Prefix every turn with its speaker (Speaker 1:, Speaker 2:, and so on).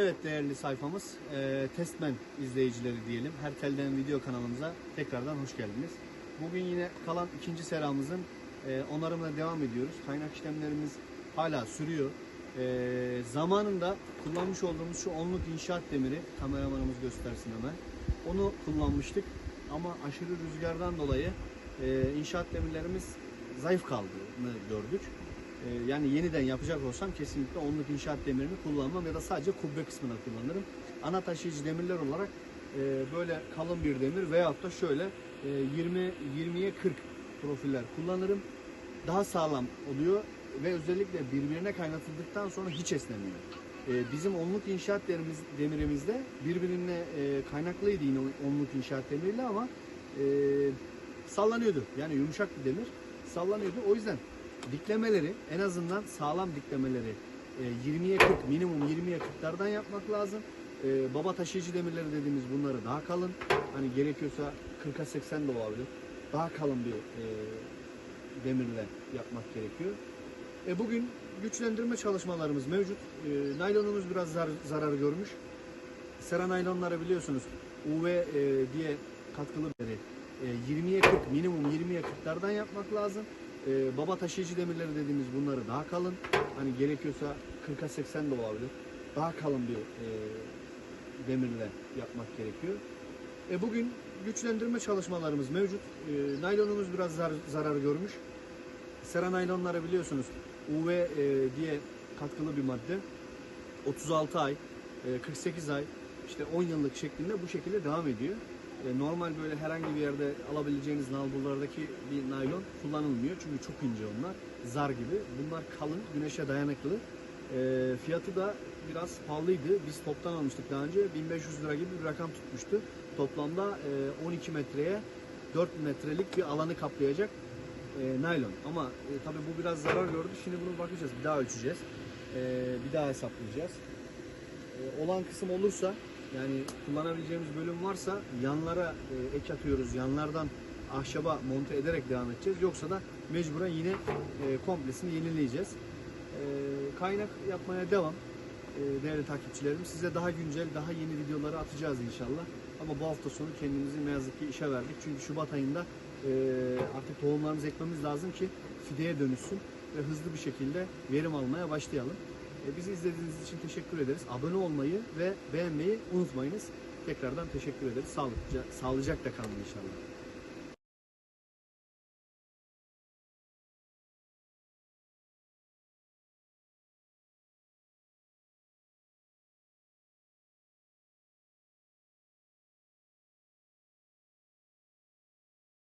Speaker 1: Evet değerli sayfamız, e, Testmen izleyicileri diyelim. Her telden video kanalımıza tekrardan hoş geldiniz. Bugün yine kalan ikinci seramızın e, onarımına devam ediyoruz. Kaynak işlemlerimiz hala sürüyor. E, zamanında kullanmış olduğumuz şu onluk inşaat demiri, kameramanımız göstersin hemen. Onu kullanmıştık ama aşırı rüzgardan dolayı e, inşaat demirlerimiz zayıf kaldığını gördük. Ee, yani yeniden yapacak olsam kesinlikle onluk inşaat demirini kullanmam ya da sadece kubbe kısmına kullanırım. Ana taşıyıcı demirler olarak e, böyle kalın bir demir veyahut da şöyle e, 20 20'ye 40 profiller kullanırım. Daha sağlam oluyor ve özellikle birbirine kaynatıldıktan sonra hiç esnemiyor. E, bizim onluk inşaat demirimiz, demirimizde birbirine e, kaynaklıydı yine onluk inşaat demiriyle ama e, sallanıyordu. Yani yumuşak bir demir sallanıyordu. O yüzden diklemeleri en azından sağlam diklemeleri e, 20'ye 40 minimum 20'ye 40'lardan yapmak lazım. E, baba taşıyıcı demirleri dediğimiz bunları daha kalın. Hani gerekiyorsa 40'a 80 de olabilir. Daha kalın bir e, demirle yapmak gerekiyor. E, bugün güçlendirme çalışmalarımız mevcut. E, naylonumuz biraz zar- zarar görmüş. Sera naylonları biliyorsunuz UV e, diye katkılı e, 20'ye 40 minimum 20'ye 40'lardan yapmak lazım. E, baba taşıyıcı demirleri dediğimiz bunları daha kalın. Hani gerekiyorsa 40'a 80 de olabilir. Daha kalın bir e, demirle yapmak gerekiyor. E, bugün güçlendirme çalışmalarımız mevcut. E, naylonumuz biraz zar- zarar görmüş. Sera naylonları biliyorsunuz UV e, diye katkılı bir madde. 36 ay, e, 48 ay, işte 10 yıllık şeklinde bu şekilde devam ediyor. E, Normal böyle herhangi bir yerde alabileceğiniz nalburlardaki bir naylon kullanılmıyor. Çünkü çok ince onlar. Zar gibi. Bunlar kalın, güneşe dayanıklı. E, Fiyatı da biraz pahalıydı. Biz toptan almıştık daha önce. 1500 lira gibi bir rakam tutmuştu. Toplamda e, 12 metreye 4 metrelik bir alanı kaplayacak e, naylon. Ama e, tabii bu biraz zarar gördü. Şimdi bunu bakacağız. Bir daha ölçeceğiz. E, bir daha hesaplayacağız. E, olan kısım olursa yani kullanabileceğimiz bölüm varsa yanlara e, ek atıyoruz. Yanlardan ahşaba monte ederek devam edeceğiz. Yoksa da mecburen yine e, komplesini yenileyeceğiz. E, kaynak yapmaya devam. E, değerli takipçilerim. Size daha güncel, daha yeni videoları atacağız inşallah. Ama bu hafta sonu kendimizi ne yazık ki işe verdik. Çünkü Şubat ayında e, artık tohumlarımızı ekmemiz lazım ki fideye dönüşsün ve hızlı bir şekilde verim almaya başlayalım. E, bizi izlediğiniz için teşekkür ederiz. Abone olmayı ve beğenmeyi unutmayınız. Tekrardan teşekkür ederiz. Sağlıkça, sağlıcakla kalın inşallah.